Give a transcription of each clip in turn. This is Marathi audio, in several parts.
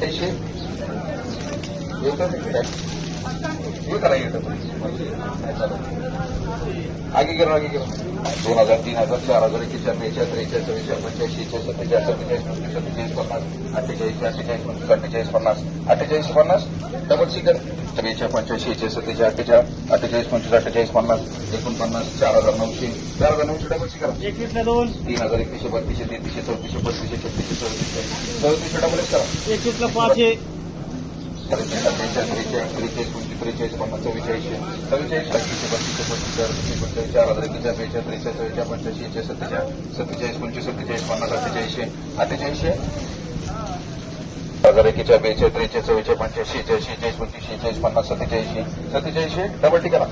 पंचाळीस पंच्याऐंशी ऐंशी हे करा येतं आगे दोन हजार तीन हजार चार हजार एकेचाळ बेचाळीस त्रेचाळीस चव्वेचाळीस पंच्याऐंशी सत्तेचाळीस सत्तेचाळीस पंचवीस सत्तेचाळीस पन्नास अठ्ठेचाळीस अठ्ठेचाळीस पंचवीस अठ्ठेचाळीस पन्नास अठ्ठेचाळीस पन्नास डबल सिकर बेचाळीस पंच्याऐंशी एकशे सत्तेचाळीस अठ्ठेचाळ अठ्ठेचाळीस पंचवीस अठ्ठेचाळीस पन्नास एकोणपन्नास चार हजार नऊशे चार हजार नऊशे डबल सिकर दोन. तीन हजार एकतीसशे बत्तीसशे तेहतीसशे चौतीसशे पस्तीसशे छत्तीसशे चौतीसशे चौतीसशे डबल एक करा. एकवीसला पाच आहे त्रेचाळीस कोणती त्रेचाळीस पन्नास चव्वेचाळीसशे चव्वेचाळीस अठ्ठीसशे बत्तीसशे पस्तीस अडतीसशे पंचेचाळीस चार हजार एकेचाळ बेचाळीस त्रेचाळीस चव्वेचाळीस पंच्याऐंशी एकशे सत्तेचाळीस सत्तेचाळीस पंचवीस सत्तेचाळीस पन्नास अठ्ठेचाळीसशे अठ्ठेचाळीसशे हजार एकेचाळ बेचाळीस त्रेचाळीस चव्वेचाळीस पंच्याऐंशी चाळीस चाळीस पंचवीस चाळीस पन्नास सत्तेचाळीसशे सत्तेचाळीसशे डबल टिका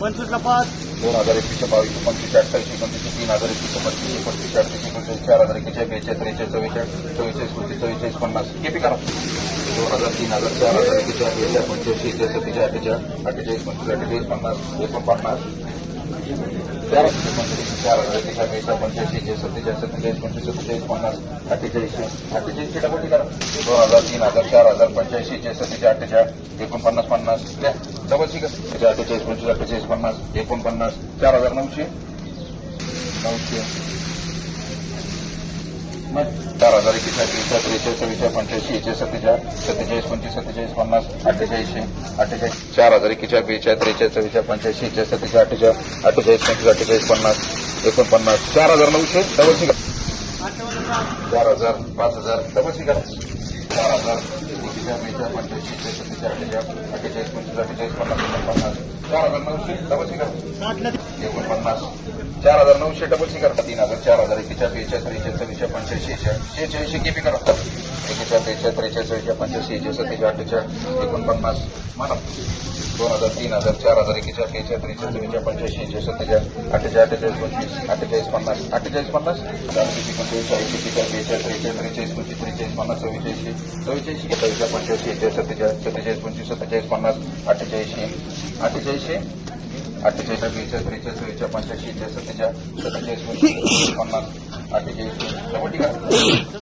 पंचवीसला पाच. दोन हजार एकवीसशे बावीस पंचवीस अठ्ठावीस एकोणतीसशे तीन हजार एकवीस पंचवीस एकोणतीसशे अडतीस एकोणचाळीस चार हजार एकेचाळीस बेचाळीस त्रेचाळीस चव्वेचाळीस चव्वेचाळीस पंचवीस चव्वेचाळीस पन्नास. किती करा. दोन हजार तीन हजार चार हजार एकेचाळीस बेचाळीस पंच्याऐंशी एकशे सत्तेचाळीस अठ्ठेचाळीस अठ्ठेचाळीस पंचवीस अठ्ठेचाळीस पन्नास एकोणपन्नास पंच्याऐंशी एकशे सत्तेचाळीस सत्तेचाळीस पंचवीस सत्तेचाळीस पन्नास अठ्ठेचाळीसशे अठ्ठेचाळीसशे डबल करा दोन हजार तीन हजार चार हजार पंच्याऐंशी एकशे सत्तेचाळीस अठ्ठेचाळीस एकोणपन्नास पन्नास द्या डबल सी का अठ्ठेचाळीस पंचवीस अठ्ठेचाळीस पन्नास एकोणपन्नास चार हजार नऊशे. नऊशे. चार हजार एकेचाळीस बेचाळीस त्रेचाळीस चव्वेचाळीस पंच्याऐंशी एकशे सत्तेचाळीस सत्तेचाळीस पंचवीस सत्तेचाळीस पन्नास अठ्ठेचाळीसशे अठ्ठेचाळीस चार हजार एकेचाळीस बेचाळीस त्रेचाळीस चव्वेचाळीस पंच्याऐंशी एकशे सत्तेचाळीस अठ्ठेचाळीस अठ्ठेचाळीस पंचवीस अठ्ठेचाळीस पन्नास एकोणपन्नास चार हजार नऊशे डबल सी चार हजार पाच हजार डबल सी चार हजार एकेचाळीस बेचाळीस पंच्याऐंशी एकशे सत्तेचाळीस अठ्ठेचाळीस अठ्ठेचाळीस पंचवीस अठ्ठेचाळीस पन्नास एकोणपन्नास चार हजार नऊशे डबल सी एकोणपन्नास चार हजार नऊशे डबल सी करा तीन हजार चार हजार एकेचाळीस बेचाळीस त्रेचाळीस चव्वेचाळीस पंच्याऐंशी शेहेचाळीशी केपी करा. एकेचाळीस बेचाळीस त्रेचाळीस चव्वेचाळीस पंच्याऐंशी एकशे सत्तेचाळीस अठ्ठेचाळीस एकोणपन्नास म्हणा दोन हजार तीन हजार चार हजार एकेचाळीस बेचाळीस त्रेचाळीस चव्वेचाळीस पंच्याऐंशी एकशे सत्तेचाळीस अठ्ठेचाळीस अठ्ठेचाळीस पंचवीस अठ्ठेचाळीस पन्नास अठ्ठेचाळीस पन्नास चारशे पंचवीस चाळीस एकेचाळीस बेचाळीस त्रेचाळीस त्रेचाळीस पंचवीस त्रेचाळीस पन्नास चव्वेचाळीसशे चव्वेचाळीसशे चव्वेचाळीस पंचाळीस एकशे सत्तेचाळीस सत्तेचाळीस पंचवीस सत्तेचाळीस पन्नास अठ्ठेचाळीसशे अठ्ठेचाळीसशे अठ्ठेचाळीस बेचाळीस त्रेचाळीस चव्वेचाळीस पंच्याऐंशी एकशे सत्तेचाळीस सत्तेचाळीस पंचवीस पन्नास अठ्ठेचाळीसशे डबल